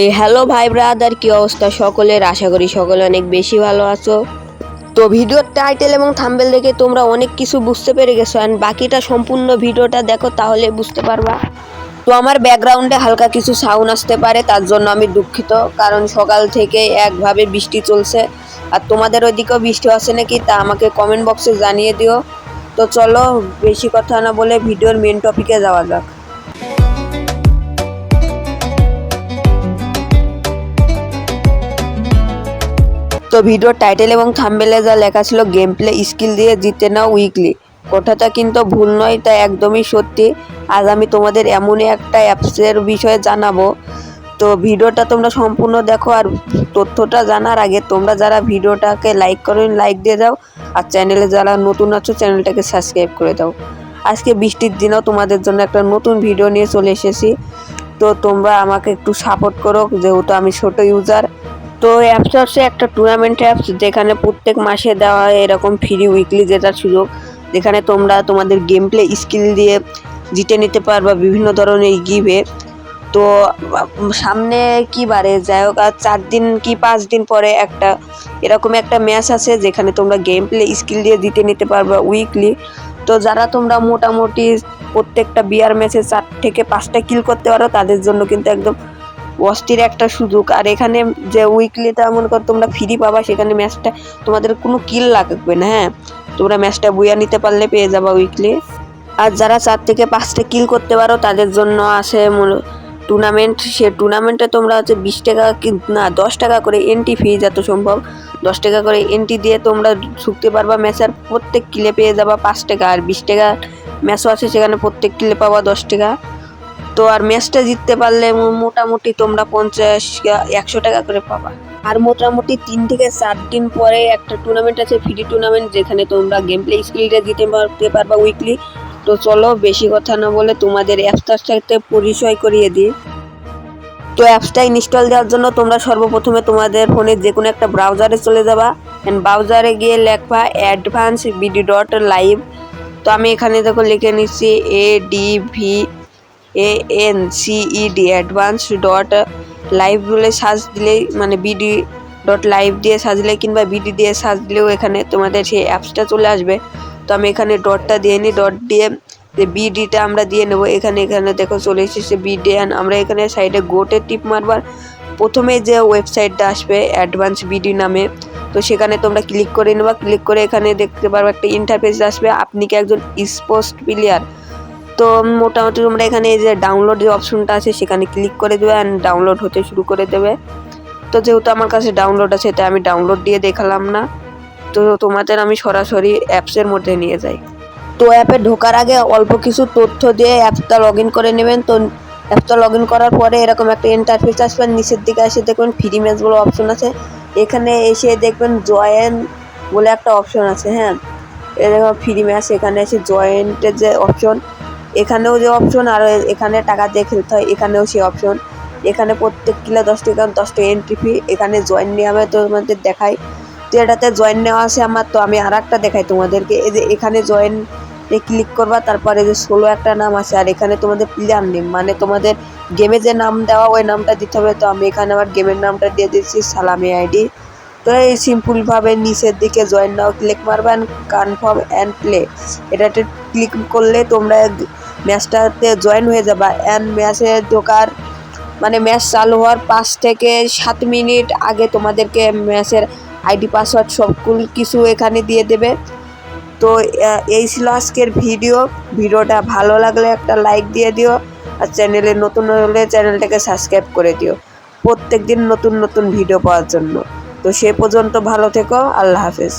এই হ্যালো ভাই ব্রাদার, কি অবস্থা সকলের? আশা করি সকলে অনেক বেশি ভালো আছো। তো ভিডিওর টাইটেল এবং থাম্বেল দেখে তোমরা অনেক কিছু বুঝতে পেরে গেছো অ্যান্ড বাকিটা সম্পূর্ণ ভিডিওটা দেখো তাহলে বুঝতে পারবা। তো আমার ব্যাকগ্রাউন্ডে হালকা কিছু সাউন্ড আসতে পারে, তার জন্য আমি দুঃখিত, কারণ সকাল থেকে একভাবে বৃষ্টি চলছে। আর তোমাদের ওইদিকেও বৃষ্টি আছে নাকি, তা আমাকে কমেন্ট বক্সে জানিয়ে দিও। তো চলো, বেশি কথা না বলে ভিডিওর মেন টপিকে যাওয়া যাক। তো ভিডিওর টাইটেল এবং থাম্বেলে যা লেখা ছিল গেম প্লে স্কিল দিয়ে জিতে নাও উইকলি কথাটা কিন্তু ভুল নয় তা একদমই সত্যি। আজ আমি তোমাদের এমনই একটা অ্যাপসের বিষয়ে জানাব। তো ভিডিওটা তোমরা সম্পূর্ণ দেখো, আর তথ্যটা জানার আগে তোমরা যারা ভিডিওটাকে লাইক করো লাইক দিয়ে দাও। আর চ্যানেলে যারা নতুন আছো চ্যানেলটাকে সাবস্ক্রাইব করে দাও। আজকে বৃষ্টির দিনেও তোমাদের জন্য একটা নতুন ভিডিও নিয়ে চলে এসেছি। তো তোমরা আমাকে একটু সাপোর্ট করো, যেহেতু আমি ছোট ইউজার তো অ্যাপস হচ্ছে একটা টুর্নামেন্ট অ্যাপস যেখানে প্রত্যেক মাসে দেওয়া হয় এরকম ফ্রি উইকলি জেতার সুযোগ। যেখানে তোমরা তোমাদের গেম প্লে স্কিল দিয়ে জিতে নিতে পারবা বিভিন্ন ধরনের গিভে তো সামনে কি বারে? যাই হোক, আর চার দিন কি পাঁচ দিন পরে একটা এরকম একটা ম্যাচ আছে যেখানে তোমরা গেম প্লে স্কিল দিয়ে জিতে নিতে পারবা উইকলি তো যারা তোমরা মোটামুটি প্রত্যেকটা বিয়ার ম্যাচে চার থেকে পাঁচটা কিল করতে পারো, তাদের জন্য কিন্তু একদম অস্থির একটা সুযোগ। আর এখানে যে উইকলিটা মনে করো তোমরা ফ্রি পাবা, সেখানে ম্যাচটা তোমাদের কোনো কিল লাগবে না হ্যাঁ? তোমরা ম্যাচটা বুয়া নিতে পারলে পেয়ে যাবা উইকলি আর যারা চার থেকে পাঁচটা কিল করতে পারো, তাদের জন্য আছে টুর্নামেন্ট সে টুর্নামেন্টে তোমরা হচ্ছে বিশ টাকা না, দশ টাকা করে এন্ট্রি ফি যত সম্ভব। দশ টাকা করে এন্ট্রি দিয়ে তোমরা ঢুকতে পারবা ম্যাচের প্রত্যেক কিলে পেয়ে যাবা পাঁচ টাকা। আর বিশ টাকা ম্যাচও আছে, সেখানে প্রত্যেক কিলে পাবা দশ টাকা। তো আর ম্যাচটা জিততে পারলে মোটামুটি তোমরা পঞ্চাশ একশো টাকা করে পাবা। আর মোটামুটি তিন থেকে চার দিন পরে একটা টুর্নামেন্ট আছে ফ্রি টুর্নামেন্ট যেখানে তোমরা গেম প্লে স্কিলটা জিতে পারতে পারবা উইকলি তো চলো, বেশি কথা না বলে তোমাদের অ্যাপসটার সাথে পরিচয় করিয়ে দিই। তো অ্যাপসটা ইনস্টল দেওয়ার জন্য তোমরা সর্বপ্রথমে তোমাদের ফোনে যে কোনো একটা ব্রাউজারে চলে যাবা। অ্যান্ড ব্রাউজারে গিয়ে লেখবা অ্যাডভান্স বিডি ডট লাইভ তো আমি এখানে দেখো লিখে নিচ্ছি A D V N C E D advance dot live বলে সার্চ দিলেই মানে বিডি ডট লাইভ দিয়ে সাজলে কিংবা বিডি দিয়ে সার্চ দিলেও এখানে তোমাদের সেই অ্যাপসটা চলে আসবে। তো আমি এখানে ডটটা দিয়ে নিই ডট দিয়ে যে বিডিটা আমরা দিয়ে নেব, এখানে এখানে দেখো চলে এসেছে বিডি অ্যান্ড আমরা এখানে সাইডে গোটে টিপ মারবার। প্রথমে যে ওয়েবসাইটটা আসবে অ্যাডভান্স বিডি নামে, তো সেখানে তোমরা ক্লিক করে নেবা। ক্লিক করে এখানে দেখতে পারবে একটা ইন্টারফেস আসবে। আপনি কি একজন স্পোর্টস প্লেয়ার তো মোটামুটি তোমরা এখানে এই যে ডাউনলোড যে অপশনটা আছে, সেখানে ক্লিক করে দেবে অ্যান্ড ডাউনলোড হতে শুরু করে দেবে। তো যেহেতু আমার কাছে ডাউনলোড আছে, তাই আমি ডাউনলোড দিয়ে দেখালাম না। তো তোমাদের আমি সরাসরি অ্যাপসের মধ্যে নিয়ে যাই। তো অ্যাপে ঢোকার আগে অল্প কিছু তথ্য দিয়ে অ্যাপটা লগ ইন করে নেবেন। তো অ্যাপটা লগ ইন করার পরে এরকম একটা ইন্টারফেস আসবেন নিচের দিকে এসে দেখবেন ফ্রি ম্যাচ বলে অপশন আছে। এখানে এসে দেখবেন জয়েন বলে একটা অপশন আছে হ্যাঁ। এরকম ফ্রি ম্যাচ এখানে এসে জয়েন্টের যে অপশন এখানেও যে অপশন আর এখানে টাকা দিয়ে খেলতে হয়, এখানেও সেই অপশন এখানে প্রত্যেক কিলো দশ টাকা দশ টাকা এন্ট্রি ফি এখানে জয়েন নিয়ে আমি তোমাদের দেখাই তো এটাতে জয়েন নেওয়া আছে আমার, তো আমি আর একটা দেখাই তোমাদেরকে। এই যে এখানে জয়েন এ ক্লিক করবা, তারপরে যে ষোলো একটা নাম আছে আর এখানে তোমাদের প্লেয়ার নেম মানে তোমাদের গেমে যে নাম দেওয়া, ওই নামটা দিতে হবে। তো আমি এখানে আমার গেমের নামটা দিয়ে দিচ্ছি, সালামি আইডি। তো এই সিম্পলভাবে নিচের দিকে জয়েন নাও ক্লিক মারবেন কনফার্ম অ্যান্ড প্লে এটাতে ক্লিক করলে তোমরা ম্যাচটাতে জয়েন হয়ে যাবা। অ্যান্ড ম্যাচে ঢোকার মানে ম্যাচ চালু হওয়ার পাঁচ থেকে সাত মিনিট আগে তোমাদেরকে ম্যাচের আইডি, পাসওয়ার্ড সবগুলো কিছু এখানে দিয়ে দেবে। তো এই ছিল আজকের ভিডিও। ভিডিওটা ভালো লাগলে একটা লাইক দিয়ে দিও আর চ্যানেলে নতুন হলে চ্যানেলটাকে সাবস্ক্রাইব করে দিও। প্রত্যেক দিন নতুন নতুন ভিডিও পাওয়ার জন্য। তো সে পর্যন্ত ভালো থেকো। আল্লাহ হাফেজ।